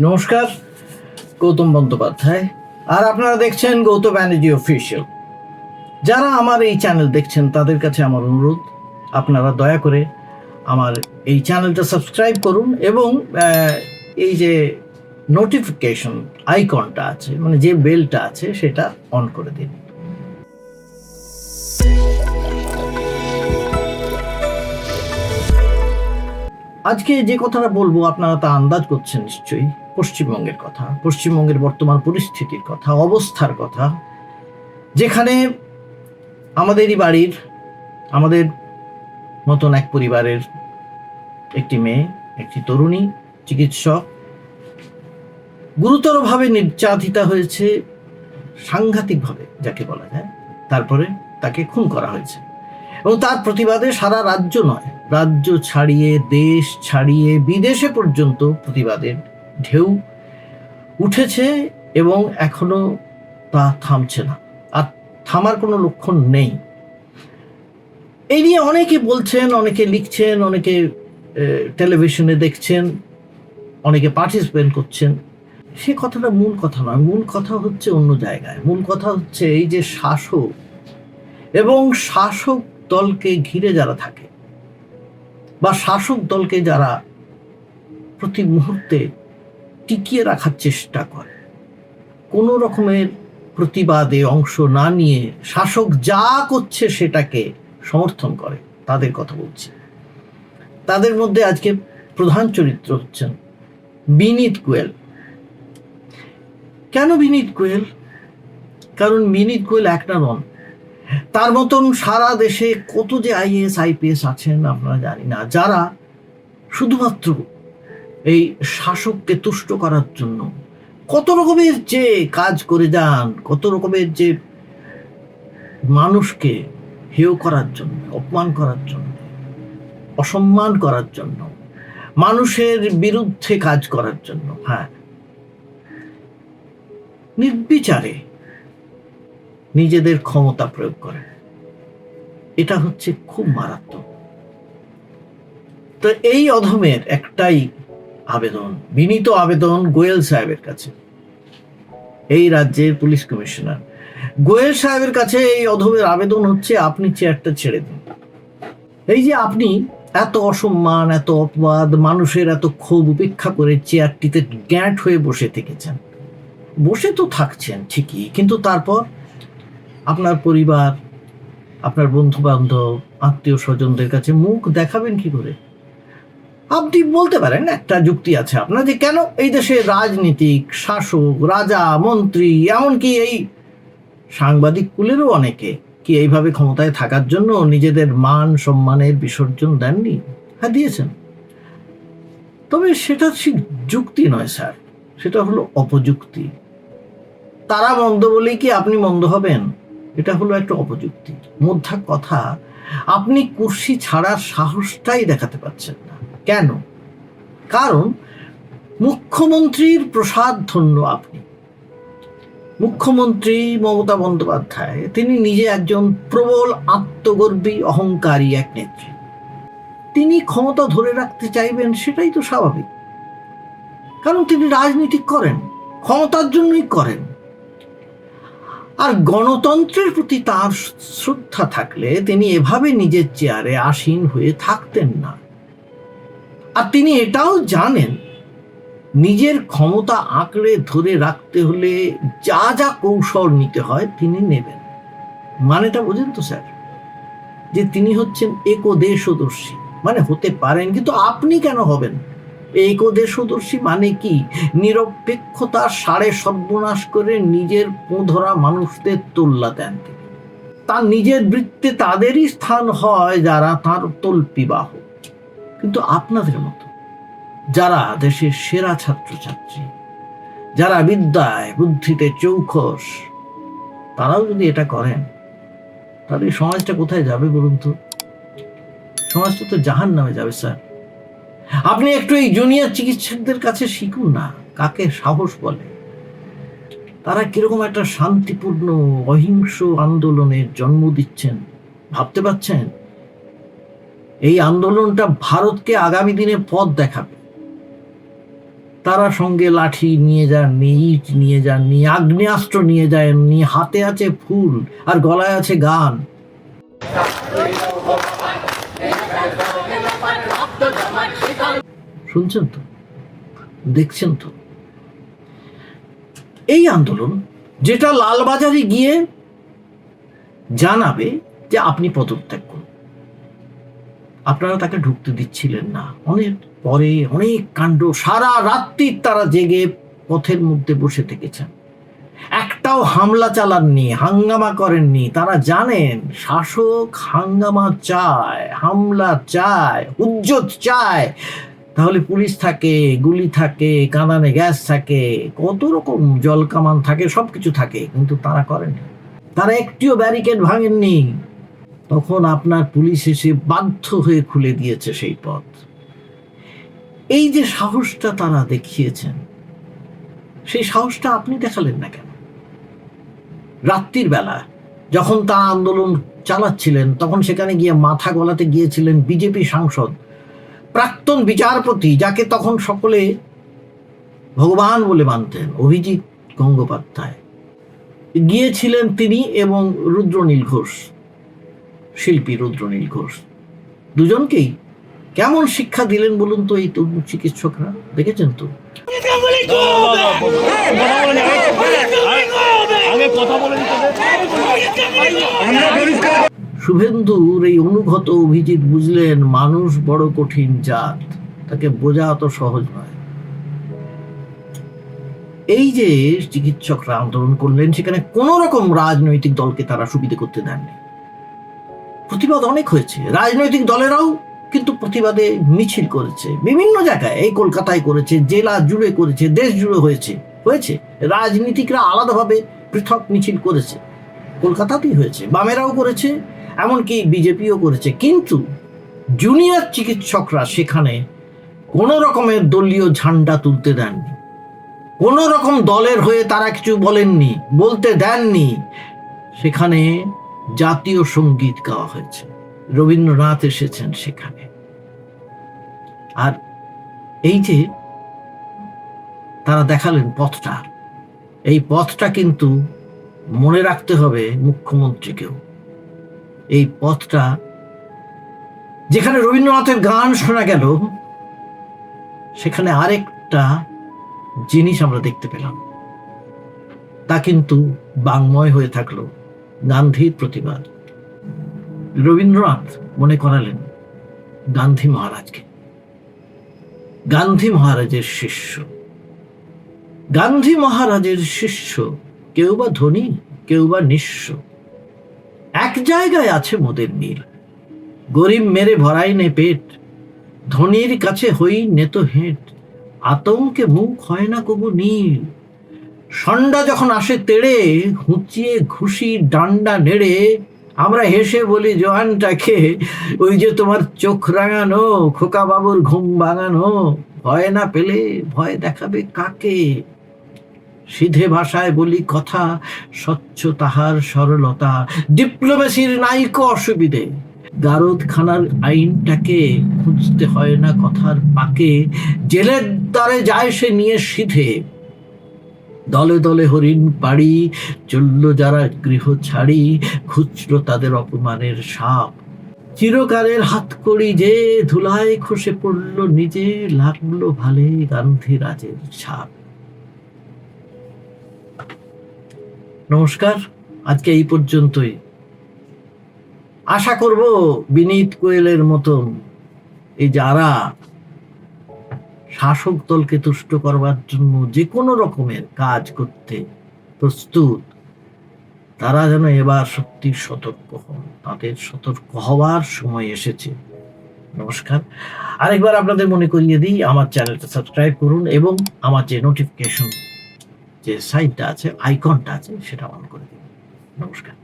নমস্কার, গৌতম বন্দ্যোপাধ্যায়। আর আপনারা দেখছেন গৌতম ব্যানার্জি অফিসিয়াল যারা আমার এই চ্যানেল দেখছেন, তাদের কাছে আমার অনুরোধ, আপনারা দয়া করে আমার এই চ্যানেলটা সাবস্ক্রাইব করুন এবং এই যে নোটিফিকেশন আইকনটা আছে মানে যে বেলটা আছে, সেটা অন করে দিন। আজকে যে কথাটা বলব, আপনারা তা আন্দাজ করছেন নিশ্চয়ই। পশ্চিমবঙ্গের কথা, পশ্চিমবঙ্গের বর্তমান পরিস্থিতির কথা, অবস্থার কথা, যেখানে আমাদেরই বাড়ির, আমাদের মতন এক পরিবারের একটি মেয়ে, একটি তরুণী, চিকিৎসক, গুরুতরভাবে নির্যাতিতা হয়েছে সাংঘাতিকভাবে, যাকে বলা যায়। তারপরে তাকে খুন করা হয়েছে। এবং তার প্রতিবাদে সারা রাজ্য নয়, রাজ্য ছাড়িয়ে, দেশ ছাড়িয়ে, বিদেশে পর্যন্ত প্রতিবাদের ঢেউ উঠেছে এবং এখনও তা থামছে না। আর থামার কোনো লক্ষণ নেই। এই নিয়ে অনেকে বলছেন, অনেকে লিখছেন, অনেকে টেলিভিশনে দেখছেন, অনেকে পার্টিসিপেট করছেন। সে কথাটা মূল কথা নয়। মূল কথা হচ্ছে অন্য জায়গায়। মূল কথা হচ্ছে এই যে শাসক এবং শাসক দলকে ঘিরে যারা থাকে বা শাসক দলকে যারা প্রতি মুহূর্তে টিকিয়ে রাখার চেষ্টা করে। কোনো রকমের প্রতিবাদে অংশ না নিয়ে শাসক যা করছে সেটাকে সমর্থন করে, তাদের কথা বলছি। তাদের মধ্যে আজকে প্রধান চরিত্র হচ্ছেন বিনীত গোয়েল। কেন বিনীত গোয়েল? কারণ বিনীত গোয়েল একটা নন। তার মতন সারা দেশে কত যে আইএস আইপিএস আছেন আপনারা জানি না, যারা শুধুমাত্র এই শাসককে তুষ্ট করার জন্য। কত রকমের যে কাজ করে যান, কত রকমের যে মানুষকে হেয় করার জন্য, অপমান করার জন্য, অসম্মান করার জন্য, মানুষের বিরুদ্ধে কাজ করার জন্য হ্যাঁ। নির্বিচারে নিজেদের ক্ষমতা প্রয়োগ করে এটা হচ্ছে খুব মারাত্মক। তো এই অধমের একটাই আবেদন, বিনীত আবেদন গোয়েল সাহেবের কাছে। এই রাজ্যের পুলিশ কমিশনার। গোয়েল সাহেবের কাছে এই অধমের আবেদন হচ্ছে, আপনি চেয়ারটা ছেড়ে দিন। এই যে আপনি এত অসম্মান, এত অপবাদ, মানুষের এত ক্ষোভ উপেক্ষা করে চেয়ারটিতে গ্যাঁট হয়ে বসে থেকেছেন। বসে তো থাকছেন, ঠিকই, কিন্তু তারপর আপনার পরিবার, আপনার বন্ধু বান্ধব আত্মীয় স্বজনদের কাছে মুখ দেখাবেন কি করে? আপনি বলতে পারেন, একটা যুক্তি আছে আপনার যে কেন এই দেশে রাজনীতিক, শাসক, রাজা, মন্ত্রী, এমনকি এই সাংবাদিক কুলেরও অনেকে কি এইভাবে ক্ষমতায় থাকার জন্য নিজেদের মান সম্মানের বিসর্জন দেননি? হ্যাঁ দিয়েছেন। তবে সেটা ঠিক যুক্তি নয়, স্যার। সেটা হলো অপযুক্তি। তারা মন্দ বলেই কি আপনি মন্দ হবেন? এটা হলো একটা অপযুক্তি। মধ্যা কথা, আপনি কুর্সি ছাড়ার সাহসটাই দেখাতে পারছেন না। কেন? কারণ মুখ্যমন্ত্রীর প্রসাদ ধন্য আপনি। মুখ্যমন্ত্রী মমতা বন্দ্যোপাধ্যায়, তিনি নিজে একজন প্রবল আত্মগর্বী, অহংকারী এক নেত্রী। তিনি ক্ষমতা ধরে রাখতে চাইবেন সেটাই তো স্বাভাবিক। কারণ তিনি রাজনীতি করেন, ক্ষমতার জন্যই করেন। আর গণতন্ত্রের প্রতি তার শ্রদ্ধা থাকলে তিনি এভাবে নিজের চেয়ারে আসীন হয়ে থাকতেন না। আর তিনি এটাও জানেন, নিজের ক্ষমতা আঁকড়ে ধরে রাখতে হলে যা যা কৌশল নিতে হয় তিনি নেবেন। মানেটা বোঝেন তো স্যার? যে তিনি হচ্ছেন একদেশদর্শী মানে হতে পারেন, কিন্তু আপনি কেন হবেন? একদেশদর্শী মানে কি? নিরপেক্ষতা সাড়ে সর্বনাশ করে নিজের পোঁধরা মানুষদের তোল্লা দেন তার নিজের বৃত্তে তাদেরই স্থান হয় যারা তার তল্পিবাহ কিন্তু আপনাদের মতো, যারা দেশের সেরা ছাত্রছাত্রী, যারা বিদ্যায়, বুদ্ধিতে চৌখস তারাও যদি এটা করেন, তাহলে সমাজটা কোথায় যাবে বলুন তো? সমাজটা তো জাহান নামে যাবে, স্যার। আপনি একটু এই জুনিয়র চিকিৎসকদের কাছে শিখুন না, কাকে সাহস বলে। তারা কীরকম একটা শান্তিপূর্ণ, অহিংস আন্দোলনের জন্ম দিচ্ছেন, ভাবতে পারছেন? এই আন্দোলনটা ভারতকে আগামী দিনে পথ দেখাবে। তারা সঙ্গে লাঠি নিয়ে যাননি ইট নিয়ে যাননি আগ্নেয়াস্ত্র নিয়ে যায় যাননি হাতে আছে ফুল আর গলায় আছে গান। শুনছেন তো? দেখছেন তো? এই আন্দোলন যেটা লালবাজারে গিয়ে জানাবে যে আপনি পদত্যাগ আপনারা তাকে ঢুকতে দিচ্ছিলেন না। অনেক পরে অনেক কাণ্ড, সারা রাত্রি তারা জেগে পথের মধ্যে বসে থেকেছেন। একটাও হামলা চালাননি, হাঙ্গামা করেননি। তারা জানেন, শাসক হাঙ্গামা চায়, হামলা চায় উজ্জত চায়। তাহলে পুলিশ থাকে, গুলি থাকে, কাঁদানে গ্যাস থাকে, কত রকম জল কামান থাকে সব কিছু থাকে, কিন্তু তারা করেনি তারা একটিও ব্যারিকেড ভাঙেননি। তখন আপনার পুলিশ এসে বাধ্য হয়ে খুলে দিয়েছে সেই পথ। এই যে সাহসটা তারা দেখিয়েছেন, সেই সাহসটা আপনি দেখালেন না কেন? রাত্রির বেলা যখন তারা আন্দোলন চালাচ্ছিলেন, তখন সেখানে গিয়ে মাথা গলাতে গিয়েছিলেন বিজেপি সাংসদ, প্রাক্তন বিচারপতি, যাকে তখন সকলে ভগবান বলে মানতেন, অভিজিৎ গঙ্গোপাধ্যায়। গিয়েছিলেন তিনি এবং রুদ্রনীল ঘোষ। শিল্পী রুদ্রনীল ঘোষ। দুজনকেই কেমন শিক্ষা দিলেন বলুন তো এই তরুণ চিকিৎসকরা? দেখেছেন তো? শুভেন্দুর এই অনুগত অভিজিৎ বুঝলেন, মানুষ বড় কঠিন জাত, তাকে বোঝা অত সহজ নয়। এই যে চিকিৎসকরা আন্দোলন করলেন, সেখানে কোন রকম রাজনৈতিক দলকে তারা সুবিধে করতে দেননি। প্রতিবাদ অনেক হয়েছে। রাজনৈতিক দলেরাও কিন্তু প্রতিবাদে মিছিল করেছে। বিভিন্ন জায়গায় এই কলকাতায় করেছে, জেলা জুড়ে করেছে, দেশ জুড়ে হয়েছে হয়েছে। রাজনীতিকরা আলাদাভাবে পৃথক মিছিল করেছে। কলকাতাতেই হয়েছে, বামেরাও করেছে, এমনকি বিজেপিও করেছে। কিন্তু জুনিয়র চিকিৎসকরা সেখানে কোনো রকমের দলীয় ঝান্ডা তুলতে দেননি। কোনো রকম দলের হয়ে তারা কিছু বলেননি, বলতে দেননি। সেখানে জাতীয় সংগীত গাওয়া হয়েছে। রবীন্দ্রনাথ এসেছেন সেখানে। আর এই যে তারা দেখালেন পথটা, এই পথটা কিন্তু মনে রাখতে হবে মুখ্যমন্ত্রীকেও। এই পথটা, যেখানে রবীন্দ্রনাথের গান শোনা গেল, সেখানে আরেকটা জিনিস আমরা দেখতে পেলাম। তা কিন্তু বাংময় হয়ে থাকল। গান্ধীর প্রতিবাদ রবীন্দ্রনাথ মনে করালেন গান্ধী মহারাজকে। গান্ধী মহারাজের শিষ্য। গান্ধী মহারাজের শিষ্য কেউ বা ধনী, কেউ বা নিঃস্ব। এক জায়গায় আছে মোদের মিল। গরিব মেরে ভরাই নে পেট, ধনির কাছে হই নেতো হেঁট। আতঙ্কে মুখ হয় না কবু নীল। সন্ডা যখন আসে তেড়ে, হুঁচিয়ে ঘুষি ডান্ডা নেড়ে, আমরা হেসে বলি, জোয়ানটাকে, ওই যে তোমার চোখ রাঙানো খোকা বাবুর ঘুম ভাঙানো, ভয় না পেলে ভয় দেখাবে কাকে? সিধে ভাষায় বলি, কথা স্বচ্ছ তাহার সরলতা, ডিপ্লোমেসির নাইক অসুবিধে। গারদখানার আইনটাকে খুঁজতে হয় না কথার পাকে। জেলের দ্বারে যায় সে নিয়ে সিধে। দলে দলে হরিণ পাড়ি, চলল যারা গৃহ ছাড়ি, খুচরো তাদের অপমানের সাপ। চিরকালের হাত করি যে ধুলায় খসে পড়ল, নিজে লাগল ভালে গান্ধী রাজের ছাপ নমস্কার, আজকে এই পর্যন্তই। আশা করব বিনীত কোয়েলের মতন এই যারা শাসক দলকে তুষ্ট করবার জন্য যে কোনো রকমের কাজ করতে প্রস্তুত, তারা যেন এবার সত্যি সতর্ক হন। তাদের সতর্ক হওয়ার সময় এসেছে। নমস্কার। আরেকবার আপনাদের মনে করিয়ে দিই, আমার চ্যানেলটা সাবস্ক্রাইব করুন এবং আমার যে নোটিফিকেশন যে সাইটটা আছে আইকনটা আছে, সেটা অন করে দিন। নমস্কার।